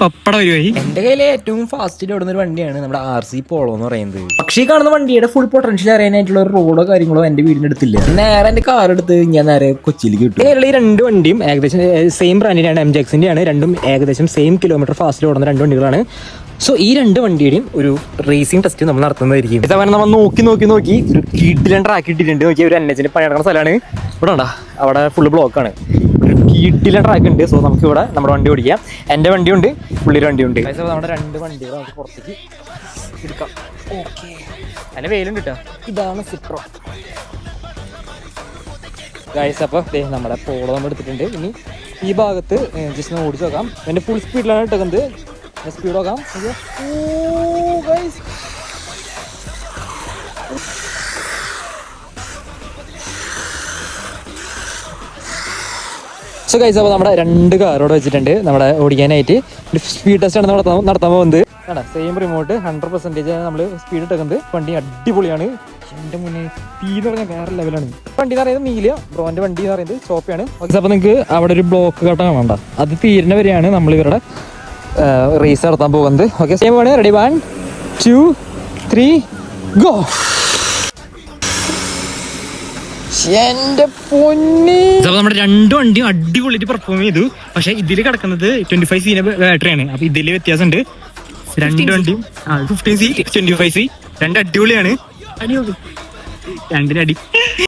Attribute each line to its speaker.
Speaker 1: പപ്പട വരുവായി
Speaker 2: എന്റെ കയ്യിൽ ഏറ്റവും ഫാസ്റ്റിൽ ഓടുന്ന ഒരു വണ്ടിയാണ് നമ്മുടെ ആർ സി പോളോ എന്ന് പറയുന്നത്. പക്ഷേ ഈ കാണുന്ന വണ്ടിയുടെ ഫുൾ പൊട്ടൻഷ്യൽ അറിയാനായിട്ടുള്ള ഒരു റോഡോ കാര്യങ്ങളോ എന്റെ വീടിന്റെ അടുത്തില്ല. നേരെ എന്റെ കാർ എടുത്ത് ഞാൻ നേരെ കൊച്ചിയിലേക്ക് കിട്ടും
Speaker 1: ഇതിലുള്ള ഈ രണ്ട് വണ്ടിയും ഏകദേശം സെയിം ബ്രാൻഡിനാണ് എം ജെക്സിന്റെ ആണ് രണ്ടും ഏകദേശം സെയിം കിലോമീറ്റർ ഫാസ്റ്റിൽ ഓടുന്ന രണ്ട് വണ്ടികളാണ്. സോ ഈ രണ്ട് വണ്ടിയുടെയും ഒരു റേസിംഗ് ടെസ്റ്റ് നമ്മൾ നടത്തുന്നതായിരിക്കും. ഇതവനെ നമ്മൾ നോക്കി നോക്കി നോക്കി. ഒരു കീട്ടിലും ട്രാക്ക് ഇട്ടിട്ടുണ്ട്. നോക്കി ഒരു എൻ എച്ചിന്റെ പണി നടക്കുന്ന സ്ഥലമാണ്. ഇവിടെ ഉണ്ടാ? അവിടെ ഫുള്ള് ബ്ലോക്കാണ് ഒരു ട്രാക്ക് ഉണ്ട് സോ നമുക്ക് ഇവിടെ നമ്മുടെ വണ്ടി ഓടിക്കാം. എന്റെ വണ്ടിയുണ്ട് പുള്ളിയുടെ വണ്ടിയുണ്ട്. നമ്മുടെ രണ്ട് വണ്ടികൾ നമുക്ക് പുറത്തേക്ക് എടുക്കാം. ഓക്കെ അതിന് വെയിലുണ്ട് കേട്ടോ ഇതാണ് സിപ്രോ. ഗൈസ് അപ്പോൾ ദേ നമ്മുടെ പോളോ നമ്മൾ എടുത്തിട്ടുണ്ട്. ഇനി ഈ ഭാഗത്ത് ജസ്റ്റ് ഒന്ന് ഓടിച്ച് നോക്കാം. എന്റെ ഫുൾ സ്പീഡിലാണ് ഇട്ടത് സ്പീഡ് നോക്കാം. ഓ, guys. സോ ഗൈസ് അപ്പോൾ നമ്മുടെ രണ്ട് കാറോടെ വെച്ചിട്ടുണ്ട്. നമ്മുടെ ഓടിക്കാനായിട്ട് സ്പീഡ് ടെസ്റ്റ് ആണ് നടത്താൻ നടത്താൻ പോകുന്നത്. ആണ് സെയിം റിമോട്ട് ഹൺഡ്രഡ് പെർസെന്റേജ് നമ്മൾ സ്പീഡ് എടുക്കുന്നത് വണ്ടി അടിപൊളിയാണ്. എന്റെ മുന്നേ തീ എന്ന് പറഞ്ഞാൽ വേറെ ലെവലാണ് വണ്ടി എന്ന് പറയുന്നത് നീല ബ്രോന്റെ വണ്ടി എന്ന് പറയുന്നത് ചോപ്പയാണ് അപ്പോൾ നിങ്ങൾക്ക് അവിടെ ഒരു ബ്ലോക്ക് കട്ട കാണണ്ട അത് തീരുന്ന വരെയാണ് നമ്മൾ ഇവരുടെ റേസ് നടത്താൻ പോകുന്നത്. ഓക്കെ സെയിം ആണ് ready one two three go എന്റെ പൊന്നി. നമ്മുടെ രണ്ട് വണ്ടിയും അടിപൊളിയായിട്ട് പെർഫോം ചെയ്തു. പക്ഷെ ഇതിൽ കിടക്കുന്നത് ട്വന്റി ഫൈവ് സീന്റെ ബാറ്ററിയാണ് അപ്പൊ ഇതിൽ വ്യത്യാസമുണ്ട്. രണ്ട് വണ്ടിയും fifteen C twenty five C രണ്ട് അടിപൊളിയാണ്. രണ്ടിനടി.